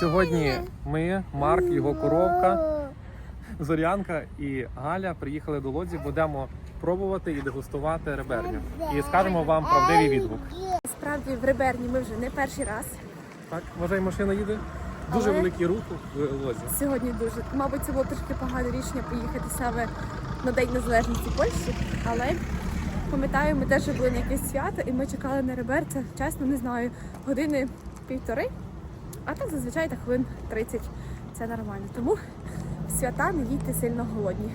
Сьогодні ми, Марк, його коровка, Зорянка і Галя приїхали до Лодзі. Будемо пробувати і дегустувати реберню. І скажемо вам правдивий відгук. Справді в Реберні ми вже не перший раз. Так, вважай, машина їде. Дуже Але- великий рух в Лодзі. Сьогодні дуже, мабуть, це було трошки погане рішення поїхати саме на День Незалежності Польщі, але пам'ятаю, ми теж були на якесь свято і ми чекали на Ребер. Це чесно не знаю, години півтори, а так зазвичай так хвилин 30. Це нормально. Тому в свята не їдьте сильно голодні.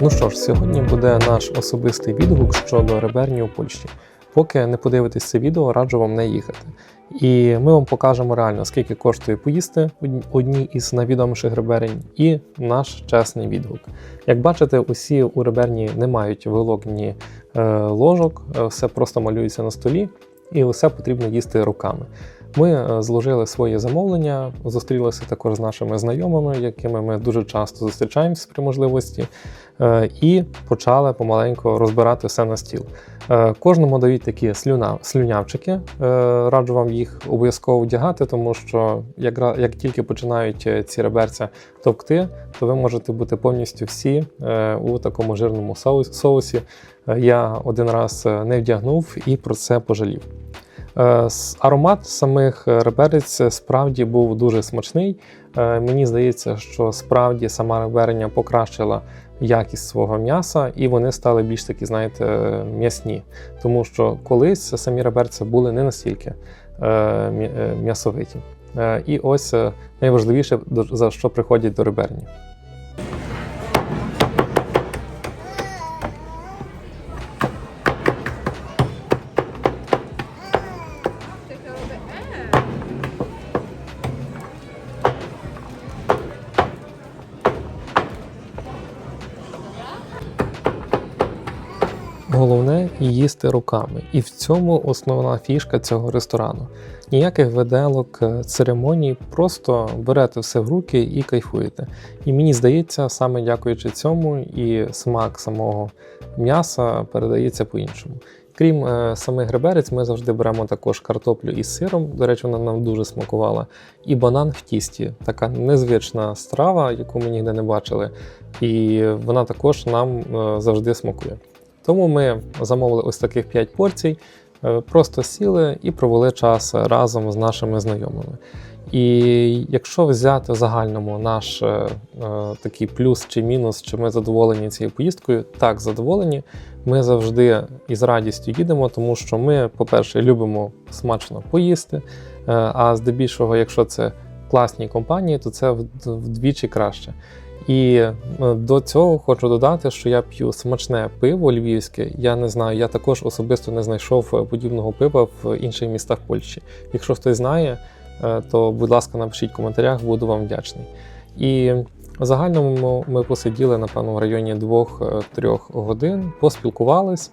Ну що ж, сьогодні буде наш особистий відгук щодо реберні у Польщі. Поки не подивитесь це відео, раджу вам не їхати. І ми вам покажемо реально, скільки коштує поїсти одній із найвідоміших реберень, і наш чесний відгук. Як бачите, усі у реберні не мають вилогні е, ложок, е, все просто малюється на столі, і усе потрібно їсти руками. Ми е, зложили свої замовлення, зустрілися також з нашими знайомими, якими ми дуже часто зустрічаємося при можливості, е, і почали помаленьку розбирати все на стіл. Е, Кожному дають такі слюна, слюнявчики. Раджу вам їх обов'язково вдягати, тому що як, як тільки починають ці реберця товкти, то ви можете бути повністю всі у такому жирному соусі. Я один раз не вдягнув і про це пожалів. Е, Аромат самих е, реберець е, справді був дуже смачний. Мені здається, що справді сама реберня покращила якість свого м'яса, і вони стали більш такі, знаєте, м'ясні. Тому що колись самі реберці були не настільки м'я- м'ясовиті. І ось найважливіше, за що приходять до реберні. Головне їсти руками, і в цьому основна фішка цього ресторану. Ніяких виделок, е, церемоній, просто берете все в руки і кайфуєте. І мені здається, саме дякуючи цьому, і смак самого м'яса передається по-іншому. Крім е, самих реберець, ми завжди беремо також картоплю із сиром. До речі, вона нам дуже смакувала. І банан в тісті. Така незвична страва, яку ми ніде не бачили. І вона також нам е, завжди смакує. Тому ми замовили ось таких 5 порцій, е, просто сіли і провели час разом з нашими знайомими. І якщо взяти в загальному наш е, е, такий плюс чи мінус, чи ми задоволені цією поїздкою, так задоволені. Ми завжди із радістю їдемо, тому що ми, по-перше, любимо смачно поїсти. е, А здебільшого, якщо це класні компанії, то це вдвічі краще. І е, до цього хочу додати, що я п'ю смачне пиво львівське. Я не знаю, я також особисто не знайшов е, подібного пива в інших містах Польщі. Якщо хтось знає, е, то будь ласка, напишіть в коментарях, буду вам вдячний. І в загальному ми посиділи, напевно, в районі 2-3 годин, поспілкувались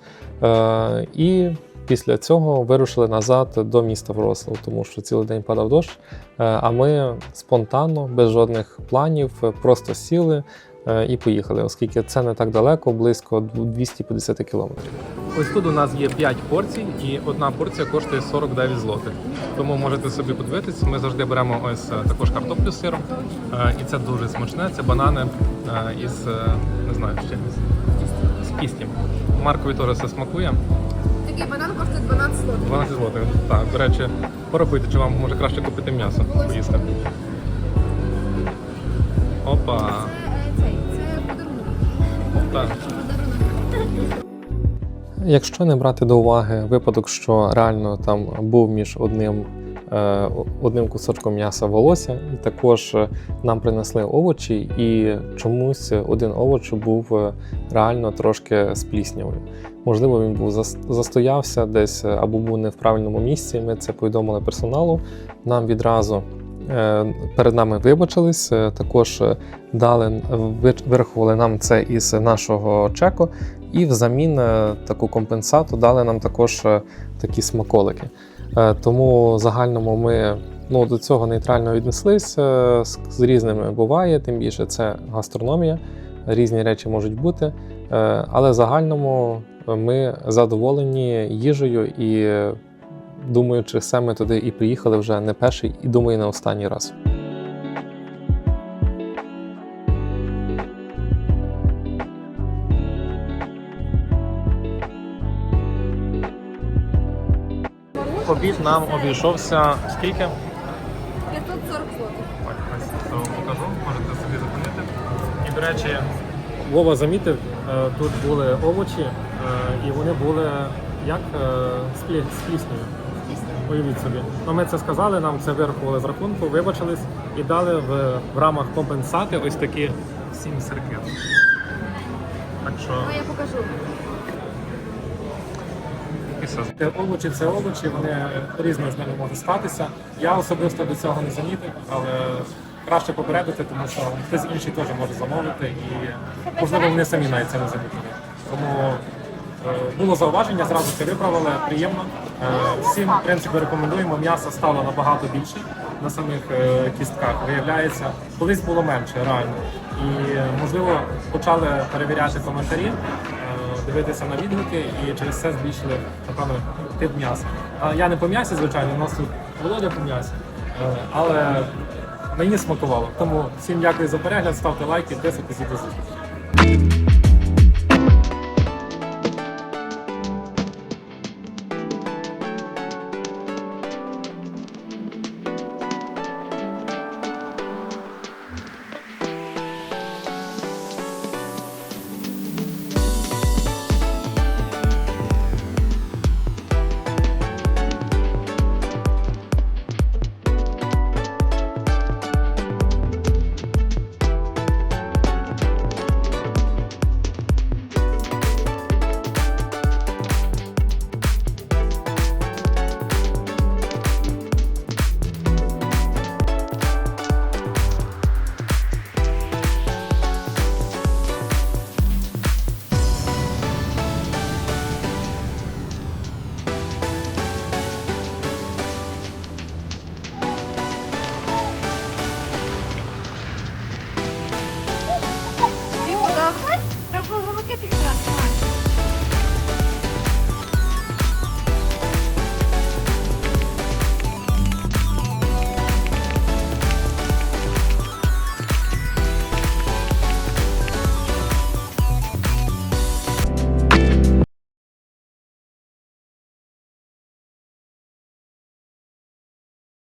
і після цього вирушили назад до міста Врослав, тому що цілий день падав дощ. Е, А ми спонтанно, без жодних планів, просто сіли е, і поїхали, оскільки це не так далеко, близько 250 кілометрів. Ось тут у нас є 5 порцій, і одна порція коштує 49 злотих. Тому можете собі подивитись. Ми завжди беремо ось е, також картоплю з сиром, і це дуже смачне. Це банани із не знаю з чимось. З кістям. Маркові теж все смакує. Такий банан коштує 12 злотих. 12 злотих. Так, до речі, порахуйте, чи вам може краще купити м'ясо поїсти. Опа, Цей, це подарунок. так. Якщо не брати до уваги випадок, що реально там був між одним, е, одним кусочком м'яса волосся, і також е, нам принесли овочі, і чомусь один овоч був е, реально трошки з пліснявою. Можливо, він був застоявся десь е, або був не в правильному місці. Ми це повідомили персоналу. Нам відразу е, перед нами вибачились, е, також е, дали вирахували нам це із нашого чеку. І взамін е, таку компенсату дали нам також е, такі смаколики. Е, Тому загальному ми ну, до цього нейтрально віднеслись. е, З, різними буває, тим більше це гастрономія, різні речі можуть бути. Е, Але загальному Ми задоволені їжею і думаючи це ми туди і приїхали вже не перший, і думаю, не останній раз. Обід нам обійшовся скільки? 540 злотих. Ось то покажу, можете собі зупинити. І, до речі, Вова замітив, е, тут були овочі, е, і вони були як е, з плі- з пліснею. Уявіть собі. Ну, ми це сказали, нам це вирахували з рахунку, вибачились і дали в, в рамах компенсати ось такі сім сирків. Так що Ну, я покажу. Е, Овочі це овочі, вони різно з ними може статися. Я особисто до цього не замітив, але краще попередити, тому що хтось інший теж може замовити, і можливо вони самі навіть це не замітили. Тому е, було зауваження, зразу це виправили, приємно. Е, Всім в принципі рекомендуємо. М'яса стало набагато більше на самих е, кістках. Виявляється, колись було менше реально. І можливо почали перевіряти коментарі. Дивитися на відгуки і через це збільшили напевно тип м'яса. Я не по м'ясі, звичайно, у нас тут володя по м'ясі, Е, але мені смакувало. Тому всім дякую за перегляд, ставте лайки, підписуйтесь і до зустрічі.